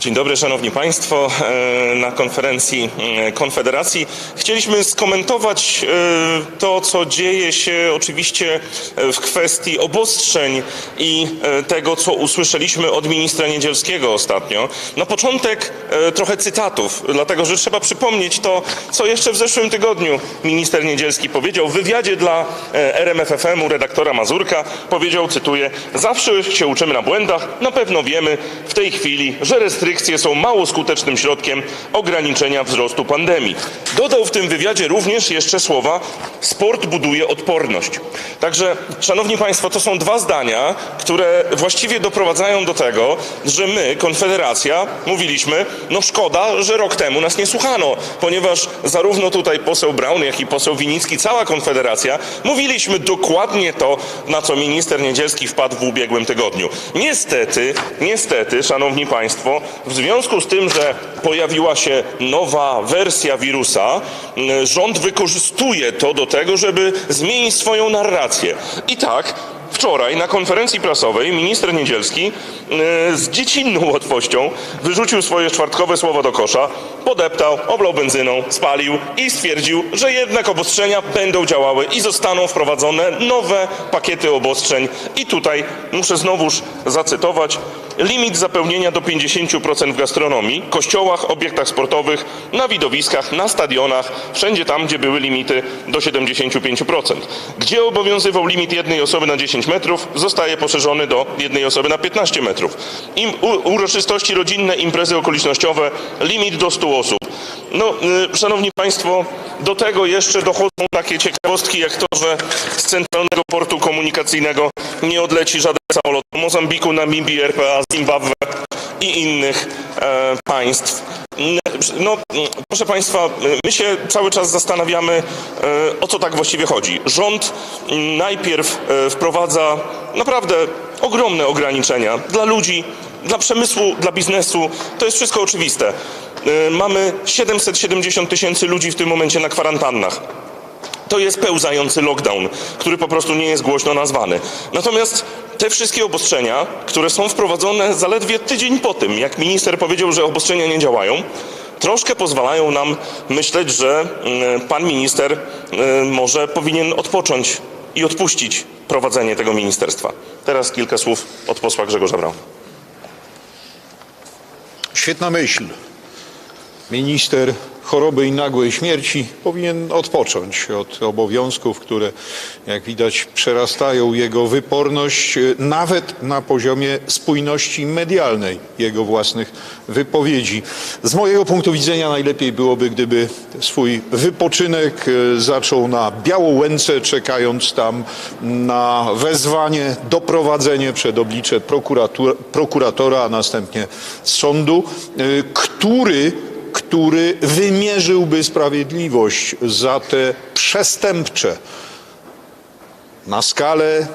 Dzień dobry, Szanowni Państwo. E, Na konferencji e, Konfederacji chcieliśmy skomentować e, to, co dzieje się oczywiście e, w kwestii obostrzeń i tego, co usłyszeliśmy od ministra Niedzielskiego ostatnio. Na początek trochę cytatów, dlatego że trzeba przypomnieć to, co jeszcze w zeszłym tygodniu minister Niedzielski powiedział w wywiadzie dla RMFFM-u redaktora Mazurka. Powiedział, cytuję, zawsze się uczymy na błędach, na pewno wiemy w tej chwili, że restrykcje są mało skutecznym środkiem ograniczenia wzrostu pandemii. Dodał w tym wywiadzie również jeszcze słowa sport buduje odporność. Także, szanowni państwo, to są dwa zdania, które właściwie doprowadzają do tego, że my, Konfederacja, mówiliśmy, no szkoda, że rok temu nas nie słuchano, ponieważ zarówno tutaj poseł Braun, jak i poseł Winicki, cała Konfederacja, mówiliśmy dokładnie to, na co minister Niedzielski wpadł w ubiegłym tygodniu. Niestety, niestety, szanowni państwo, w związku z tym, że pojawiła się nowa wersja wirusa, y, rząd wykorzystuje to do tego, żeby zmienić swoją narrację. I tak Wczoraj na konferencji prasowej minister Niedzielski y, z dziecinną łatwością wyrzucił swoje czwartkowe słowa do kosza, podeptał, oblał benzyną, spalił i stwierdził, że jednak obostrzenia będą działały i zostaną wprowadzone nowe pakiety obostrzeń. I tutaj muszę znowuż zacytować limit zapełnienia do 50% w gastronomii, kościołach, obiektach sportowych, na widowiskach, na stadionach, wszędzie tam, gdzie były limity do 75%. Gdzie obowiązywał limit jednej osoby na 10 metrów, zostaje poszerzony do jednej osoby na 15 metrów. Im, uroczystości rodzinne, imprezy okolicznościowe, limit do 100 osób. No, y, szanowni państwo, do tego jeszcze dochodzą takie ciekawostki, jak to, że z centralnego portu komunikacyjnego nie odleci żaden samolot do Mozambiku, Namibii, RPA, Zimbabwe i innych e, państw. No, proszę Państwa, my się cały czas zastanawiamy, e, o co tak właściwie chodzi. Rząd najpierw e, wprowadza naprawdę ogromne ograniczenia dla ludzi, dla przemysłu, dla biznesu. To jest wszystko oczywiste. E, Mamy 770 tysięcy ludzi w tym momencie na kwarantannach. To jest pełzający lockdown, który po prostu nie jest głośno nazwany. Natomiast te wszystkie obostrzenia, które są wprowadzone zaledwie tydzień po tym, jak minister powiedział, że obostrzenia nie działają, troszkę pozwalają nam myśleć, że mm, pan minister mm, może powinien odpocząć i odpuścić prowadzenie tego ministerstwa. Teraz kilka słów od posła Grzegorza Brauna. Świetna myśl. Minister choroby i nagłej śmierci powinien odpocząć od obowiązków, które, jak widać, przerastają jego wyporność, e, nawet na poziomie spójności medialnej jego własnych wypowiedzi. Z mojego punktu widzenia najlepiej byłoby, gdyby swój wypoczynek e, zaczął na Białołęce, czekając tam na wezwanie, doprowadzenie przed oblicze prokuratora, a następnie sądu, e, który który wymierzyłby sprawiedliwość za te przestępcze na skalę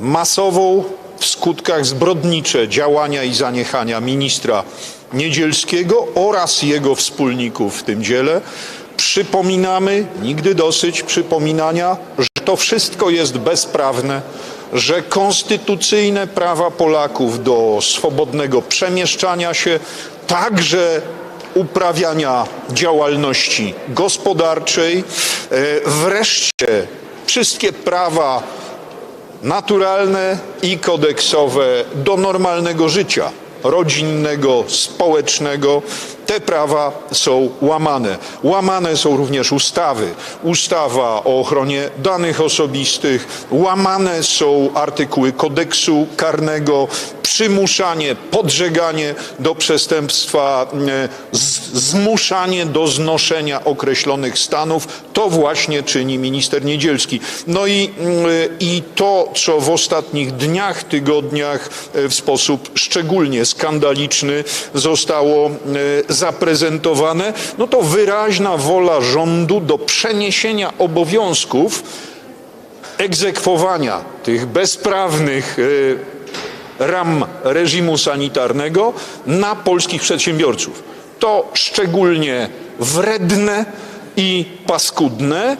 masową w skutkach zbrodnicze działania i zaniechania ministra Niedzielskiego oraz jego wspólników w tym dziele. Przypominamy, nigdy dosyć przypominania, że to wszystko jest bezprawne, że konstytucyjne prawa Polaków do swobodnego przemieszczania się, także uprawiania działalności gospodarczej, e, wreszcie wszystkie prawa naturalne i kodeksowe do normalnego życia rodzinnego, społecznego. Te prawa są łamane. Łamane są również ustawy. Ustawa o ochronie danych osobistych, łamane są artykuły kodeksu karnego, przymuszanie, podżeganie do przestępstwa, e, zmuszanie do znoszenia określonych stanów. To właśnie czyni minister Niedzielski. No i, mm, i to, co w ostatnich dniach, tygodniach e, w sposób szczególnie skandaliczny zostało e, zaprezentowane, no to wyraźna wola rządu do przeniesienia obowiązków egzekwowania tych bezprawnych ram reżimu sanitarnego na polskich przedsiębiorców. To szczególnie wredne i paskudne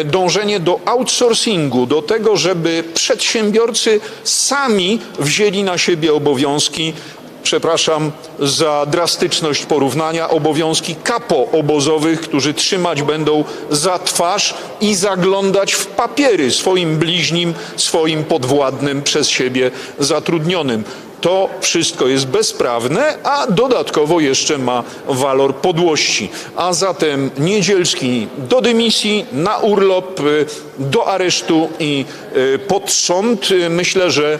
e, dążenie do outsourcingu, do tego, żeby przedsiębiorcy sami wzięli na siebie obowiązki przepraszam za drastyczność porównania, obowiązki kapo obozowych, którzy trzymać będą za twarz i zaglądać w papiery swoim bliźnim, swoim podwładnym przez siebie zatrudnionym. To wszystko jest bezprawne, a dodatkowo jeszcze ma walor podłości. A zatem Niedzielski do dymisji, na urlop, y, do aresztu i y, pod sąd. Y, Myślę, że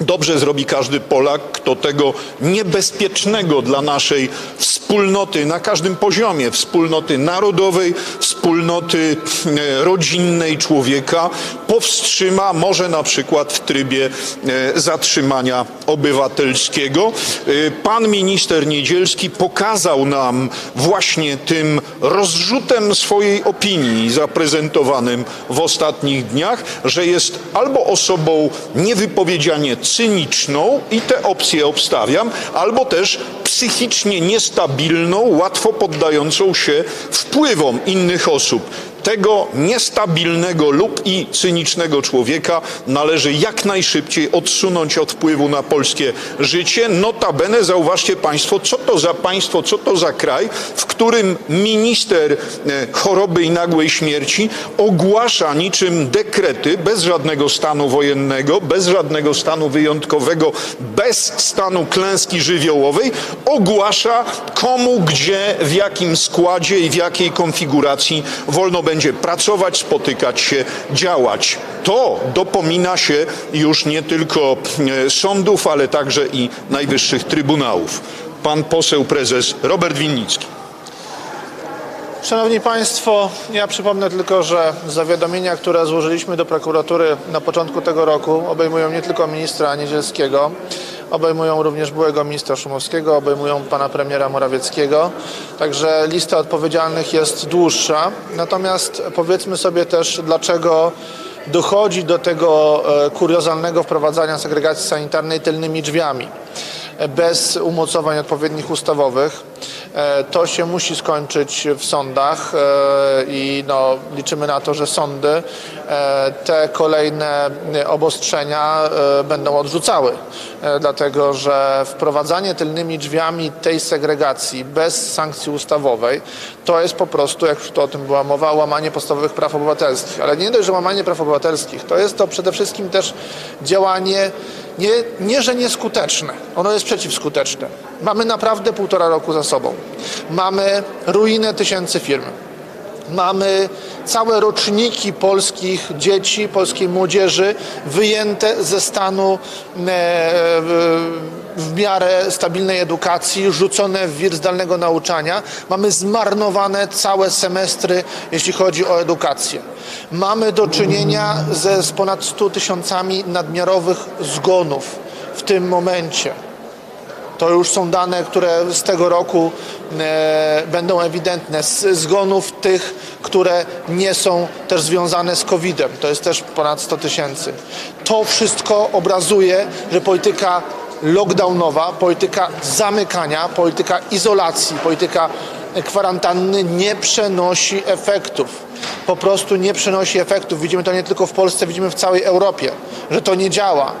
Dobrze zrobi każdy Polak, kto tego niebezpiecznego dla naszej wspólnoty na każdym poziomie, wspólnoty narodowej, wspólnoty e, rodzinnej człowieka powstrzyma, może na przykład w trybie e, zatrzymania obywatelskiego. E, Pan minister Niedzielski pokazał nam właśnie tym rozrzutem swojej opinii zaprezentowanym w ostatnich dniach, że jest albo osobą niewypowiedzianie cyniczną i te opcje obstawiam, albo też psychicznie niestabilną, łatwo poddającą się wpływom innych osób. Tego niestabilnego lub i cynicznego człowieka należy jak najszybciej odsunąć od wpływu na polskie życie. Notabene zauważcie Państwo, co to za państwo, co to za kraj, w którym minister e, choroby i nagłej śmierci ogłasza niczym dekrety bez żadnego stanu wojennego, bez żadnego stanu wyjątkowego, bez stanu klęski żywiołowej, ogłasza komu, gdzie, w jakim składzie i w jakiej konfiguracji wolno będzie pracować, spotykać się, działać. To dopomina się już nie tylko e, sądów, ale także i najwyższych trybunałów. Pan poseł prezes Robert Winnicki. Szanowni Państwo, ja przypomnę tylko, że zawiadomienia, które złożyliśmy do prokuratury na początku tego roku obejmują nie tylko ministra Niedzielskiego, obejmują również byłego ministra Szumowskiego, obejmują pana premiera Morawieckiego. Także lista odpowiedzialnych jest dłuższa. Natomiast powiedzmy sobie też, dlaczego dochodzi do tego e, kuriozalnego wprowadzania segregacji sanitarnej tylnymi drzwiami bez umocowań odpowiednich ustawowych. E, To się musi skończyć w sądach e, i no, liczymy na to, że sądy e, te kolejne obostrzenia będą odrzucały. Dlatego, że wprowadzanie tylnymi drzwiami tej segregacji bez sankcji ustawowej to jest po prostu, jak już to o tym była mowa, łamanie podstawowych praw obywatelskich. Ale nie dość, że łamanie praw obywatelskich, to jest to przede wszystkim też działanie nie, nie, że nieskuteczne, ono jest przeciwskuteczne. Mamy naprawdę półtora roku za sobą. Mamy ruinę tysięcy firm. Mamy całe roczniki polskich dzieci, polskiej młodzieży wyjęte ze stanu e, w- w miarę stabilnej edukacji, rzucone w wir zdalnego nauczania. Mamy zmarnowane całe semestry, jeśli chodzi o edukację. Mamy do czynienia ze z ponad 100 tysiącami nadmiarowych zgonów w tym momencie. To już są dane, które z tego roku e, będą ewidentne. Z zgonów tych, które nie są też związane z COVID-em. To jest też ponad 100 tysięcy. To wszystko obrazuje, że polityka lockdownowa, polityka zamykania, polityka izolacji, polityka kwarantanny nie przenosi efektów. Po prostu nie przynosi efektów. Widzimy to nie tylko w Polsce, widzimy w całej Europie, że to nie działa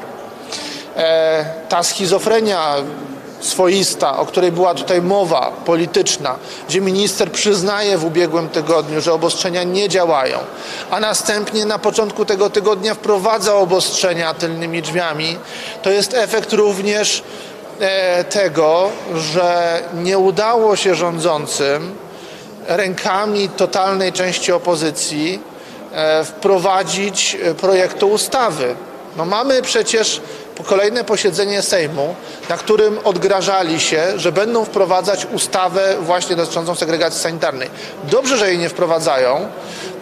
e, ta schizofrenia swoista, o której była tutaj mowa polityczna, gdzie minister przyznaje w ubiegłym tygodniu, że obostrzenia nie działają, a następnie na początku tego tygodnia wprowadza obostrzenia tylnymi drzwiami, to jest efekt również e, tego, że nie udało się rządzącym rękami totalnej części opozycji e, wprowadzić e, projektu ustawy. No mamy przecież kolejne posiedzenie Sejmu, na którym odgrażali się, że będą wprowadzać ustawę właśnie dotyczącą segregacji sanitarnej. Dobrze, że jej nie wprowadzają,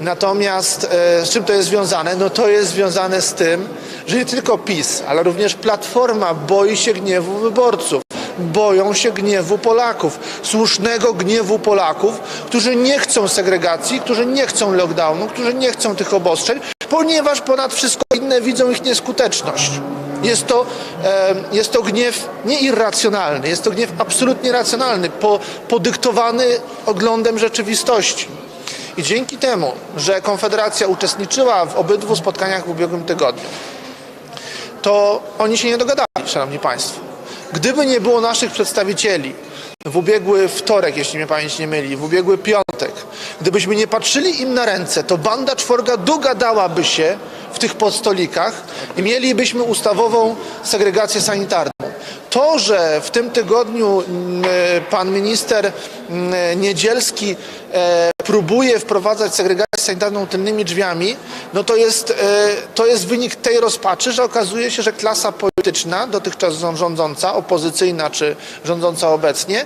natomiast e, z czym to jest związane? No to jest związane z tym, że nie tylko PiS, ale również Platforma boi się gniewu wyborców boją się gniewu Polaków, słusznego gniewu Polaków, którzy nie chcą segregacji, którzy nie chcą lockdownu, którzy nie chcą tych obostrzeń, ponieważ ponad wszystko inne widzą ich nieskuteczność. Jest to, jest to gniew nieirracjonalny, jest to gniew absolutnie racjonalny, po, podyktowany oglądem rzeczywistości. I dzięki temu, że Konfederacja uczestniczyła w obydwu spotkaniach w ubiegłym tygodniu, to oni się nie dogadali, szanowni państwo. Gdyby nie było naszych przedstawicieli w ubiegły wtorek, jeśli mnie pamięć nie myli, w ubiegły piątek, gdybyśmy nie patrzyli im na ręce, to banda czworga dogadałaby się w tych podstolikach i mielibyśmy ustawową segregację sanitarną. To, że w tym tygodniu mm, e, pan minister mm, Niedzielski e, próbuje wprowadzać segregację sanitarną tylnymi drzwiami, no to jest, e, to jest wynik tej rozpaczy, że okazuje się, że klasa polityczna, dotychczas rządząca, opozycyjna czy rządząca obecnie, e,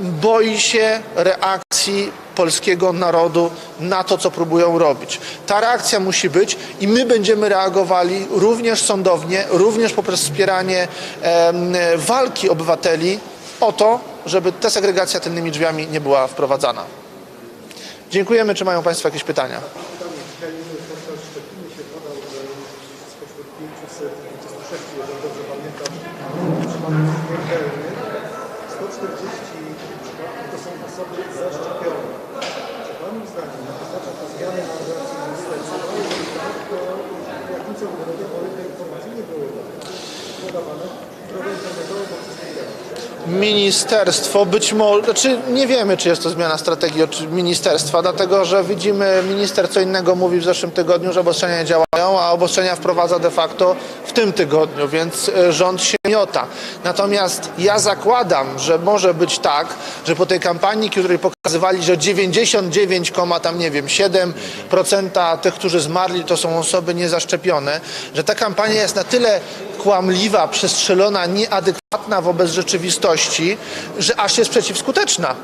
boi się reakcji polskiego narodu na to, co próbują robić. Ta reakcja musi być i my będziemy reagowali również sądownie, również poprzez wspieranie walki obywateli o to, żeby ta segregacja tylnymi drzwiami nie była wprowadzana. Dziękujemy. Czy mają Państwo jakieś pytania? To są osoby zaszczepione. Czy zdaniem oznacza na organizacji ministerstwa? To te informacje nie były podawane. Ministerstwo być może, znaczy nie wiemy, czy jest to zmiana strategii od ministerstwa, dlatego że widzimy, minister co innego mówi w zeszłym tygodniu, że obostrzenia nie działają, a obostrzenia wprowadza de facto w tym tygodniu, więc e, rząd się miota. Natomiast ja zakładam, że może być tak, że po tej kampanii, której pokazywali, że 99, tam nie wiem, 7% tych, którzy zmarli, to są osoby niezaszczepione, że ta kampania jest na tyle kłamliwa, przestrzelona, nieadekwatna wobec rzeczywistości, że aż jest przeciwskuteczna.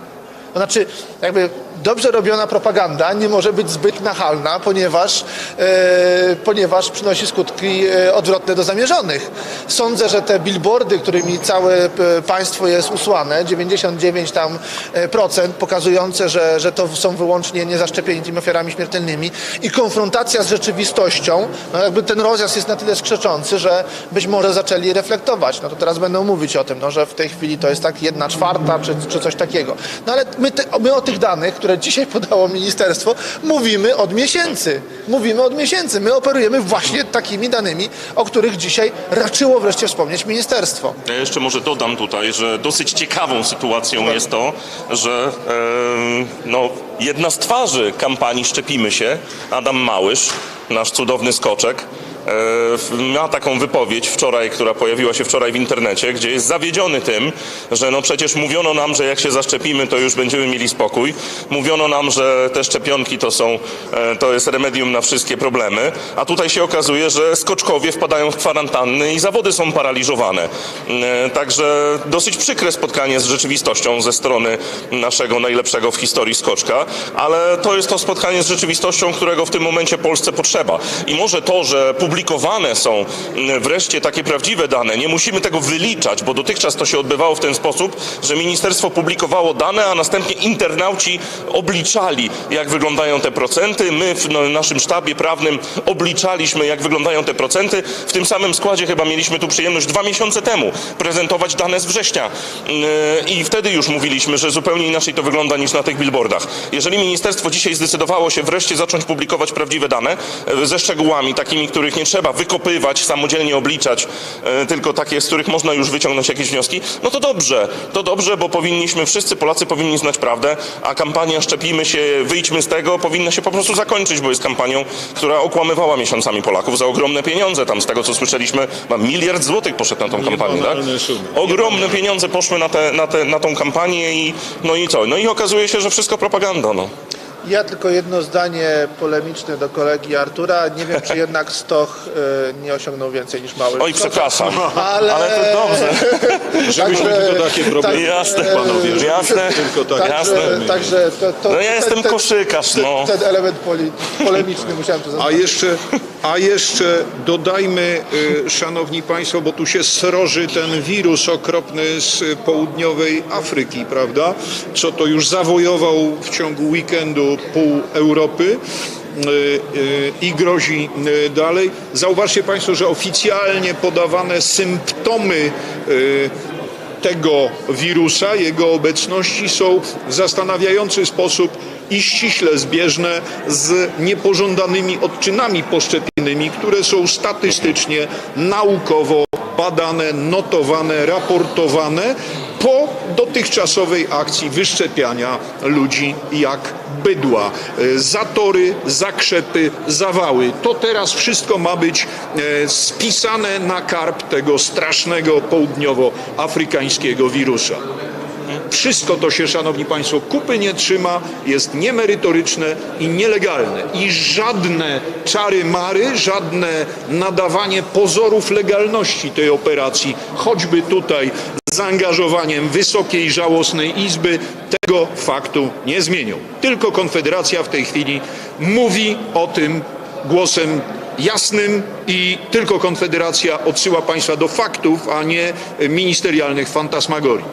To znaczy, jakby dobrze robiona propaganda nie może być zbyt nachalna, ponieważ, e, ponieważ przynosi skutki e, odwrotne do zamierzonych. Sądzę, że te billboardy, którymi całe e, państwo jest usłane, 99 tam e, procent, pokazujące, że, że to są wyłącznie niezaszczepieni tymi ofiarami śmiertelnymi i konfrontacja z rzeczywistością, no jakby ten rozjazd jest na tyle skrzeczący, że być może zaczęli reflektować. No to teraz będą mówić o tym, no, że w tej chwili to jest tak jedna czwarta czy, czy coś takiego. No ale my, te, my o tych danych, które dzisiaj podało ministerstwo, mówimy od miesięcy. Mówimy od miesięcy. My operujemy właśnie takimi danymi, o których dzisiaj raczyło wreszcie wspomnieć ministerstwo. Ja jeszcze może dodam tutaj, że dosyć ciekawą sytuacją jest to, że em, no, jedna z twarzy kampanii Szczepimy się, Adam Małysz, nasz cudowny skoczek, e, ma taką wypowiedź wczoraj, która pojawiła się wczoraj w internecie, gdzie jest zawiedziony tym, że no przecież mówiono nam, że jak się zaszczepimy, to już będziemy mieli spokój. Mówiono nam, że te szczepionki to są, e, to jest remedium na wszystkie problemy, a tutaj się okazuje, że skoczkowie wpadają w kwarantanny i zawody są paraliżowane. E, Także dosyć przykre spotkanie z rzeczywistością ze strony naszego najlepszego w historii skoczka, ale to jest to spotkanie z rzeczywistością, którego w tym momencie Polsce potrzeba. I może to, że publikowane są mm, wreszcie takie prawdziwe dane, nie musimy tego wyliczać, bo dotychczas to się odbywało w ten sposób, że ministerstwo publikowało dane, a następnie internauci obliczali, jak wyglądają te procenty. My w no, naszym sztabie prawnym obliczaliśmy, jak wyglądają te procenty. W tym samym składzie chyba mieliśmy tu przyjemność dwa miesiące temu prezentować dane z września. Yy, I wtedy już mówiliśmy, że zupełnie inaczej to wygląda niż na tych billboardach. Jeżeli ministerstwo dzisiaj zdecydowało się wreszcie zacząć publikować prawdziwe dane e, ze szczegółami, takimi, których nie trzeba wykopywać, samodzielnie obliczać, e, tylko takie, z których można już wyciągnąć jakieś wnioski, no to dobrze. To dobrze, bo powinniśmy, wszyscy Polacy powinni znać prawdę, a kampania Szczepimy się, wyjdźmy z tego powinna się po prostu zakończyć, bo jest kampanią, która okłamywała miesiącami Polaków za ogromne pieniądze. Tam z tego, co słyszeliśmy, miliard złotych poszedł na tą kampanię, tak? Ogromne pieniądze poszły na, te, na, te, na tą kampanię i no i co? No i okazuje się, że wszystko propaganda, no. Ja tylko jedno zdanie polemiczne do kolegi Artura. Nie wiem, czy jednak Stoch e, nie osiągnął więcej niż mały. Oj, przepraszam, Ale- ale to dobrze. Żebyśmy Także- tylko takie problemy. Jasne, panowie, żeby jasne. tylko tak. Także, Jasne. także to, to, No ja jestem ten, koszykarz, ten, no. ten element poli, polemiczny musiałem to A zaznaczyć. jeszcze, a jeszcze dodajmy, y, szanowni państwo, bo tu się sroży ten wirus okropny z południowej Afryki, prawda? Co to już zawojował w ciągu weekendu pół Europy. y, y, I grozi dalej. Zauważcie Państwo, że oficjalnie podawane symptomy tego wirusa, jego obecności są w zastanawiający sposób i ściśle zbieżne z niepożądanymi odczynami poszczepiennymi, które są statystycznie, naukowo badane, notowane, raportowane po dotychczasowej akcji wyszczepiania ludzi jak bydła. E, Zatory, zakrzepy, zawały. To teraz wszystko ma być e, spisane na karp tego strasznego południowoafrykańskiego wirusa. Wszystko to się, szanowni państwo, kupy nie trzyma, jest niemerytoryczne i nielegalne. I żadne czary mary, żadne nadawanie pozorów legalności tej operacji, choćby tutaj zaangażowaniem wysokiej, żałosnej izby, tego faktu nie zmienią. Tylko Konfederacja w tej chwili mówi o tym głosem jasnym i tylko Konfederacja odsyła państwa do faktów, a nie ministerialnych fantasmagorii.